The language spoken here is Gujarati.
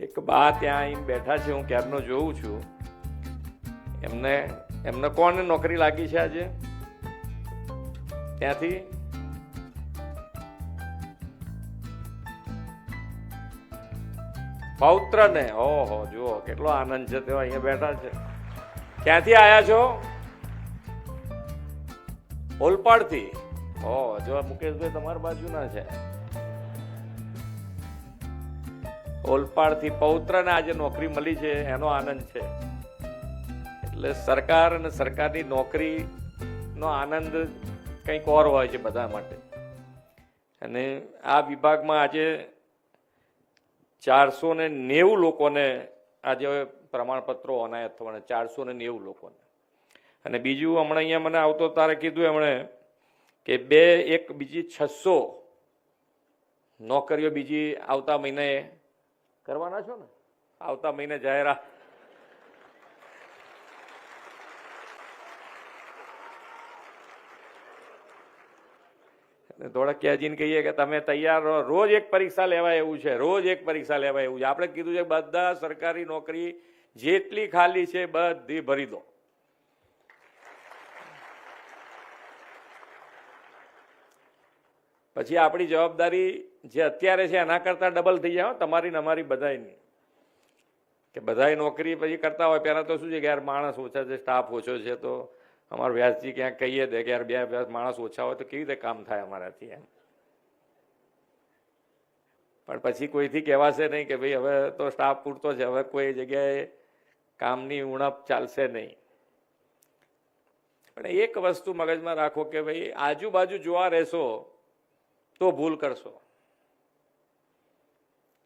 એક બા ત્યાં આવીને બેઠા છે, હું ક્યારનો જોઉં છું. એમને એમને કોને નોકરી લાગી છે આજે? ત્યાંથી? પૌત્ર ને ઓહો, જુઓ, કેટલો આનંદ છે, તેઓ અહીંયા બેઠા છે. ક્યાંથી આવ્યા છો? ઓલપાડથી? ઓ જો મુકેશભાઈ તમારી બાજુના છે. ઓલપાડથી પૌત્રને આજે નોકરી મળી છે, એનો આનંદ છે. એટલે સરકાર અને સરકારની નોકરીનો આનંદ કંઈક ઓર હોય છે બધા માટે. અને આ વિભાગમાં આજે ચારસો ને નેવું લોકોને આજે પ્રમાણપત્રો અનાયત થવાના, ચારસો ને નેવું લોકોને. અને બીજું હમણાં અહીંયા મને આવતો તારે કીધું એમણે કે બે એક બીજી છસો નોકરીઓ બીજી આવતા મહિને કરવાના છો ને? આવતા મહિને જાહેરાત ધોળકિયાજીને કહીએ કે તમે તૈયાર રહો. રોજ એક પરીક્ષા લેવાય એવું છે. રોજ એક પરીક્ષા લેવાય એવું છે. આપણે કીધું છે બધા સરકારી નોકરી જેટલી ખાલી છે બધી ભરી દો. પછી આપણી જવાબદારી જે અત્યારે છે એના કરતાં ડબલ થઈ જાય તમારી ને અમારી બધાની કે બધાય નોકરી પછી કરતા હોય, પહેલાં તો શું છે કે યાર માણસ ઓછા છે સ્ટાફ ઓછો છે, તો અમારું વ્યાસજી ક્યાંક કહીએ દે કે યાર બે વ્યાસ માણસ ઓછા હોય તો કેવી રીતે કામ થાય અમારાથી એમ. પણ પછી કોઈથી કહેવાશે નહીં કે ભાઈ હવે તો સ્ટાફ પૂરતો છે, હવે કોઈ જગ્યાએ કામની ઉણપ ચાલશે નહીં. પણ એક વસ્તુ મગજમાં રાખો કે ભાઈ આજુબાજુ જોવા રહેશો તો ભૂલ કરશો.